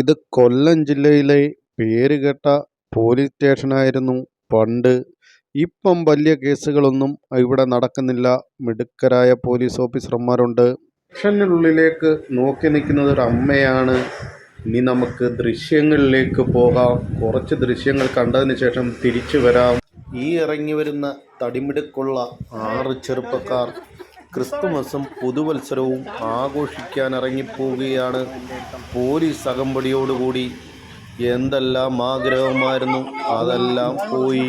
ഇത് കൊല്ലം ജില്ലയിലെ പേരുകേട്ട പോലീസ് സ്റ്റേഷനായിരുന്നു പണ്ട്. ഇപ്പം വലിയ കേസുകളൊന്നും ഇവിടെ നടക്കുന്നില്ല. മിടുക്കരായ പോലീസ് ഓഫീസർമാരുണ്ട് സ്റ്റേഷനുള്ളിലേക്ക് നോക്കി നിൽക്കുന്നത് ഒരു അമ്മയാണ്. ഇനി നമുക്ക് ദൃശ്യങ്ങളിലേക്ക് പോകാം. കുറച്ച് ദൃശ്യങ്ങൾ കണ്ടതിന് ശേഷം തിരിച്ചു വരാം. ഈ ഇറങ്ങി വരുന്ന തടിമിടുക്കുള്ള ആറ് ചെറുപ്പക്കാർ ക്രിസ്തുമസും പുതുവത്സരവും ആഘോഷിക്കാൻ ഇറങ്ങിപ്പോവുകയാണ് പോലീസ് അകമ്പടിയോടുകൂടി. എന്തെല്ലാം ആഗ്രഹമായിരുന്നു? അതെല്ലാം പോയി.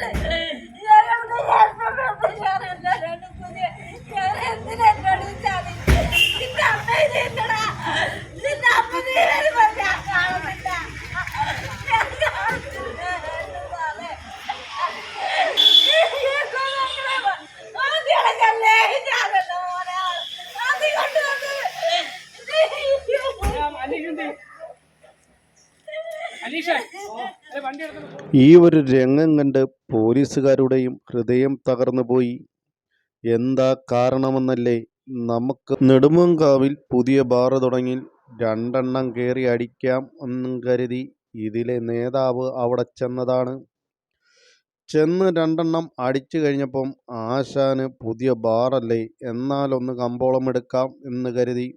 对 ഈ ഒരു രംഗം കണ്ട് പോലീസുകാരുടെയും ഹൃദയം തകർന്നു പോയി. എന്താ കാരണമെന്നല്ലേ? നമുക്ക് നെടുമങ്കാവിൽ പുതിയ ബാറ് തുടങ്ങി രണ്ടെണ്ണം കയറി അടിക്കാം എന്നും കരുതി ഇതിലെ നേതാവ് അവിടെ ചെന്നതാണ്. ചെന്ന് രണ്ടെണ്ണം അടിച്ചു കഴിഞ്ഞപ്പം ആശാന് പുതിയ ബാറല്ലേ എന്നാലൊന്ന് കമ്പോളം എടുക്കാം എന്ന് കരുതി.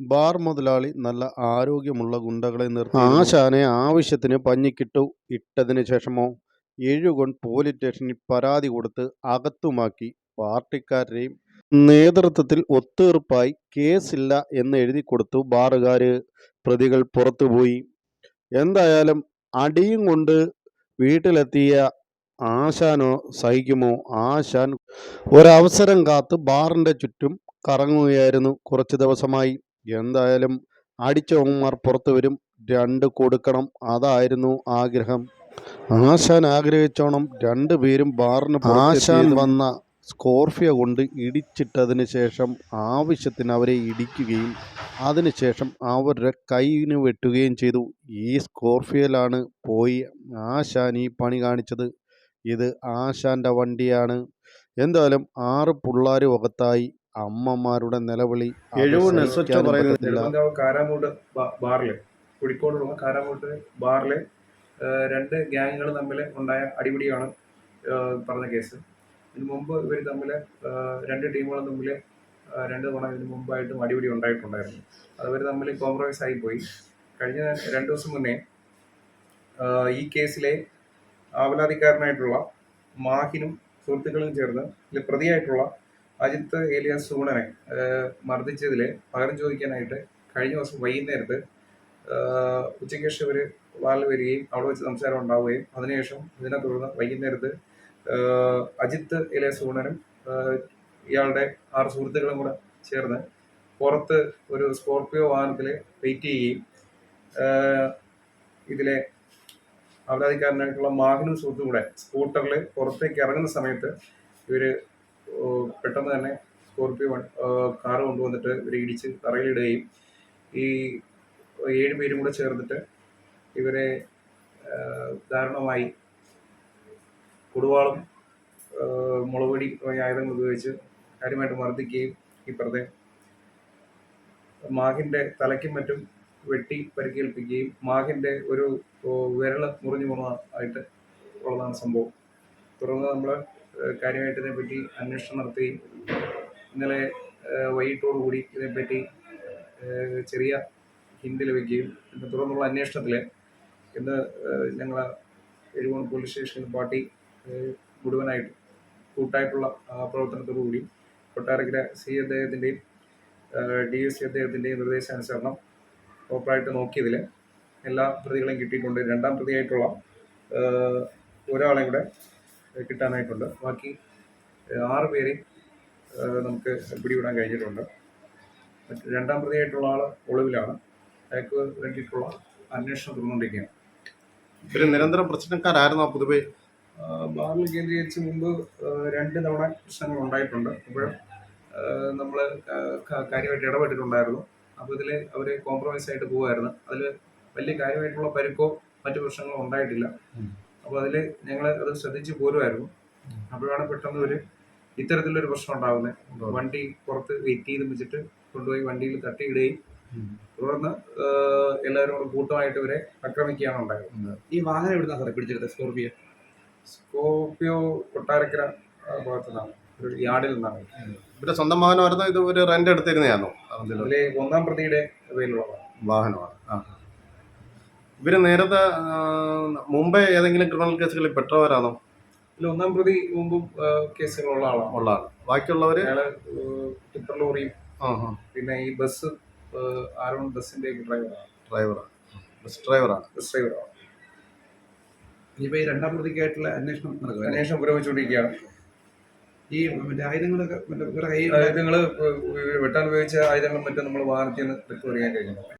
ബാർ മുതലാളി നല്ല ആരോഗ്യമുള്ള ഗുണ്ടകളെ നിർത്തി ആശാനെ ആവശ്യത്തിന് പഞ്ഞിക്കിട്ടു ഇട്ടതിന് ശേഷമോ എഴുകൊൺ പോലീസ് സ്റ്റേഷനിൽ പരാതി കൊടുത്ത് അകത്തുമാക്കി പാർട്ടിക്കാരുടെയും നേതൃത്വത്തിൽ ഒത്തീർപ്പായി കേസില്ല എന്ന് എഴുതി കൊടുത്തു ബാറുകാര്. പ്രതികൾ പുറത്തുപോയി. എന്തായാലും അടിയും കൊണ്ട് വീട്ടിലെത്തിയ ആശാനോ സഹിക്കുമോ? ആശാൻ ഒരവസരം കാത്ത് ബാറിന്റെ ചുറ്റും കറങ്ങുകയായിരുന്നു കുറച്ച് ദിവസമായി. എന്തായാലും അടിച്ചവന്മാർ പുറത്തു വരും. രണ്ട് കൊടുക്കണം. അതായിരുന്നു ആഗ്രഹം. ആശാൻ ആഗ്രഹിച്ചോണം. രണ്ടുപേരും ബാറിന് ആശാൻ വന്ന സ്കോർഫിയ കൊണ്ട് ഇടിച്ചിട്ടതിന് ശേഷം ആവശ്യത്തിന് അവരെ ഇടിക്കുകയും അതിനുശേഷം അവരുടെ കൈയിന് വെട്ടുകയും ചെയ്തു. ഈ സ്കോർഫിയയിലാണ് പോയി ആശാൻ ഈ പണി കാണിച്ചത്. ഇത് ആശാന്റെ വണ്ടിയാണ്. എന്തായാലും ആറ് പിള്ളേർ അകത്തായി അമ്മമാരുടെ നിലവിളി എഴുപത് പറയുന്നത് കാരാമൂട് ബാറിൽ കോഴിക്കോടുള്ള കാരാമൂട്ട് ബാറിൽ രണ്ട് ഗ്യാങ്ങുകൾ തമ്മിൽ ഉണ്ടായ അടിപിടിയാണ് പറഞ്ഞ കേസ്. ഇതിനു മുമ്പ് ഇവർ തമ്മിൽ രണ്ട് ടീമുകളും തമ്മിൽ രണ്ട് തവണ ഇതിനു മുമ്പായിട്ടും അടിപിടി ഉണ്ടായിട്ടുണ്ടായിരുന്നു. അതവർ തമ്മിൽ കോംപ്രമൈസ് ആയിപ്പോയി പോയി. കഴിഞ്ഞ രണ്ട് ദിവസം മുന്നേ ഈ കേസിലെ ആവലാതിക്കാരനായിട്ടുള്ള മാഹിനും സുഹൃത്തുക്കളും ചേർന്ന് ഇതിൽ പ്രതിയായിട്ടുള്ള അജിത്ത് ഏലിയാസ് സൂണനെ മർദ്ദിച്ചതിൽ പകരം ചോദിക്കാനായിട്ട് കഴിഞ്ഞ ദിവസം വൈകുന്നേരത്ത് ഉച്ചയ്ക്ക് ശേഷം ഇവർ വാളിൽ വരികയും അവിടെ വെച്ച് സംസാരം ഉണ്ടാവുകയും അതിനുശേഷം ഇതിനെ തുടർന്ന് വൈകുന്നേരത്ത് അജിത്ത് ഏലിയാസ് സൂണനും ഇയാളുടെ ആറ് സുഹൃത്തുക്കളും കൂടെ ചേർന്ന് പുറത്ത് ഒരു സ്കോർപിയോ വാഹനത്തിൽ വെയിറ്റ് ചെയ്യുകയും ഇതിലെ അപരാധിക്കാരനായിട്ടുള്ള മാഹിനും സുഹൃത്തും കൂടെ സ്കൂട്ടറിൽ പുറത്തേക്ക് ഇറങ്ങുന്ന സമയത്ത് ഏഹ് പെട്ടെന്ന് തന്നെ സ്കോർപിയോ കാർ കൊണ്ടുവന്നിട്ട് ഇവരെ ഇടിച്ച് തറയിലിടുകയും ഈ ഏഴ് പേരും കൂടെ ചേർന്നിട്ട് ഇവരെ ദാരുണമായി കുടുവാളും മുളപൊടി ആയുധങ്ങൾ ഉപയോഗിച്ച് കാര്യമായിട്ട് മർദ്ദിക്കുകയും ഇപ്പുറത്തെ മാഹിന്റെ തലയ്ക്കും മറ്റും വെട്ടി പരിക്കേൽപ്പിക്കുകയും മാഹിന്റെ ഒരു വിരൽ മുറിഞ്ഞു പോണതായിട്ട് ഉള്ളതാണ് സംഭവം. തുടർന്ന് നമ്മൾ കാര്യമായിട്ട് ഇതിനെപ്പറ്റി അന്വേഷണം നടത്തുകയും ഇന്നലെ വൈകിട്ടോടുകൂടി ഇതിനെപ്പറ്റി ചെറിയ ഹിന്റ് ലഭിക്കുകയും തുടർന്നുള്ള അന്വേഷണത്തിൽ ഇന്ന് ഞങ്ങൾ എഴുകോൺ പോലീസ് സ്റ്റേഷൻ പാർട്ടി മുഴുവനായിട്ട് കൂട്ടായിട്ടുള്ള പ്രവർത്തനത്തോടുകൂടി പ്രവർത്തനത്തോടു കൂടി കൊട്ടാരക്കര സി അദ്ദേഹത്തിന്റെയും ഡി എസ് സി അദ്ദേഹത്തിന്റെയും നിർദ്ദേശാനുസരണം പ്രോപ്പറായിട്ട് നോക്കിയതിൽ എല്ലാ പ്രതികളെയും കിട്ടിയിട്ടുണ്ട്. രണ്ടാം പ്രതിയായിട്ടുള്ള ഒരാളെ കൂടെ കിട്ടാനായിട്ടുണ്ട്. ബാക്കി ആറ് പേരെയും നമുക്ക് പിടിവിടാൻ കഴിഞ്ഞിട്ടുണ്ട്. മറ്റ് രണ്ടാം പ്രതിയായിട്ടുള്ള ആൾ ഒളിവിലാണ്. അയാൾക്ക് വേണ്ടിയിട്ടുള്ള അന്വേഷണം തുടർന്നുകൊണ്ടിരിക്കുകയാണ്. ഇവർ നിരന്തരം പ്രശ്നക്കാരായിരുന്നു പൊതുവെ? ബാറിൽ കേന്ദ്രീകരിച്ച് മുമ്പ് രണ്ട് തവണ പ്രശ്നങ്ങൾ ഉണ്ടായിട്ടുണ്ട്. അപ്പോൾ നമ്മൾ കാര്യമായിട്ട് ഇടപെട്ടിട്ടുണ്ടായിരുന്നു. അപ്പോൾ ഇതിൽ അവർ കോംപ്രമൈസ് ആയിട്ട് പോകുമായിരുന്നു അതിൽ വലിയ കാര്യമായിട്ടുള്ള പരുക്കോ മറ്റു പ്രശ്നങ്ങളോ ഉണ്ടായിട്ടില്ല. അപ്പോൾ അതിൽ ഞങ്ങൾ അത് ശ്രദ്ധിച്ചു പോരുമായിരുന്നു അപ്പോഴാണ് പെട്ടെന്ന് ഒരു ഇത്തരത്തിലൊരു പ്രശ്നം ഉണ്ടാകുന്നത് വണ്ടി പുറത്ത് വെയിറ്റ് ചെയ്ത് വെച്ചിട്ട് കൊണ്ടുപോയി വണ്ടിയിൽ തട്ടിയിടുകയും തുടർന്ന് എല്ലാവരും കൂടെ കൂട്ടമായിട്ട് ഇവരെ ആക്രമിക്കുകയാണ് ഉണ്ടായത് ഈ വാഹനം എവിടെ സാറേ പിടിച്ചെടുത്തത് സ്കോർപിയോ? സ്കോർപിയോ കൊട്ടാരക്കര ഭാഗത്തുനിന്നാണ്. ഭാഗത്തു നിന്നാണ് ഒരു യാർഡിൽ നിന്നാണ്. ഇവരുടെ സ്വന്തം വാഹനമായിരുന്നു? ഇത് ഒരു റെന്റ് എടുത്തിരുന്നതാണോ അതിൽ ഒന്നാം പ്രതിയുടെ പേരിലുള്ളതാണ് വാഹനമാണ്. ആ. ഇവർ നേരത്തെ മുമ്പേ ഏതെങ്കിലും ക്രിമിനൽ കേസുകളിൽ പെട്ടവരാണോ? ഇതിൽ ഒന്നാം പ്രതി മുമ്പും കേസുകളുള്ള ആളാണ്. ഉള്ളതാണ് ബാക്കിയുള്ളവര്? അയാൾ ടിപ്പർ ലോറിയും പിന്നെ ഈ ബസ് ആരോൺ ബസ്സിന്റെ ഡ്രൈവറാണ്. ഡ്രൈവറാണ് ബസ് ഡ്രൈവറാണ്. ബസ് ഡ്രൈവറാണ്. ഇനിയിപ്പോൾ ഈ രണ്ടാം പ്രതിക്കായിട്ടുള്ള അന്വേഷണം നടക്കുക അന്വേഷണം പുരോഗമിച്ചുകൊണ്ടിരിക്കുകയാണ്. ഈ മറ്റേ ആയുധങ്ങളൊക്കെ ആയുധങ്ങൾ വെട്ടാൻ ഉപയോഗിച്ച ആയുധങ്ങളും മറ്റും നമ്മൾ വാഹനത്തിൽ നിന്ന് റിക്കവർ ചെയ്യാൻ കഴിഞ്ഞു.